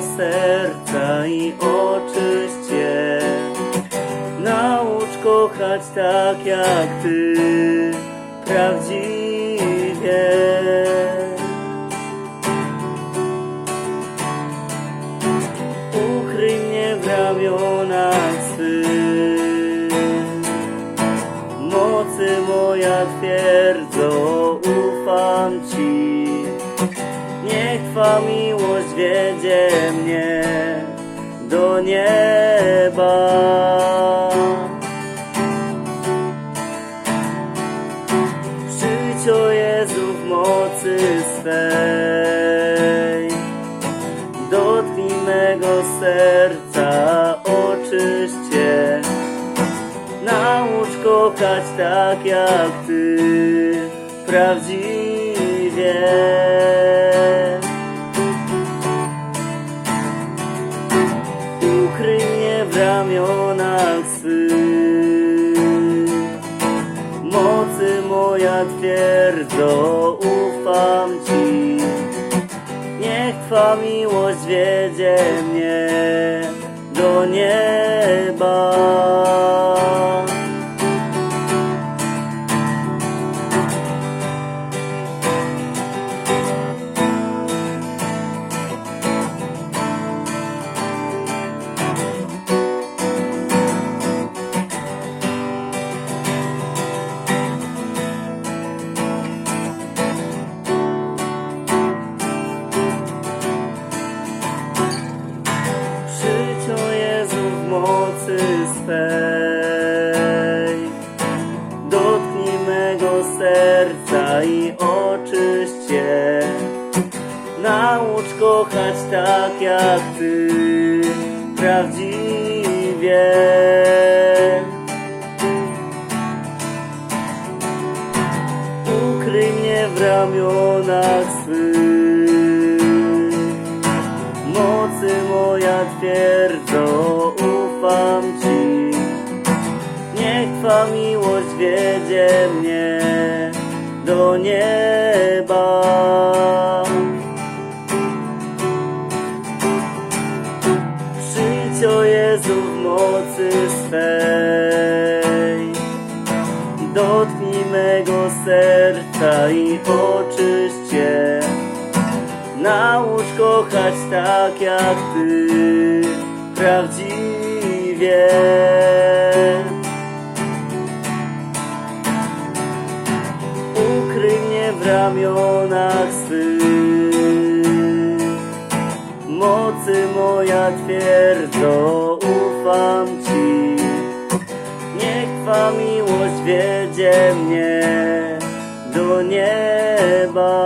serca i oczyść je. Naucz kochać tak jak Ty, prawdziwie. Ukryj mnie w ramionach swych. Mocy moja twierdzo Twa miłość wiedzie mnie do nieba. Przyjdź o Jezu w mocy swej. Dotknij mego serca, oczyść je. Naucz kochać tak jak Ty, prawdziwie. Ramionach swych. Mocy moja twierdzo ufam Ci. Niech Twa miłość wiedzie mnie do nieba. Swej. Dotknij mego serca i oczyść je. Naucz kochać tak jak Ty, prawdziwie. Ukryj mnie w ramionach swych. Mocy moja twierdzo ufam Ci. Niech Twa miłość wiedzie mnie do nieba. Przyjdź o Jezu w mocy swej. Dotknij mego serca i oczyść je. Naucz kochać tak jak Ty, prawdziwie. Ukryj mnie w ramionach swych. Mocy moja twierdzo ufam Ci. Niech Twa miłość wiedzie mnie do nieba.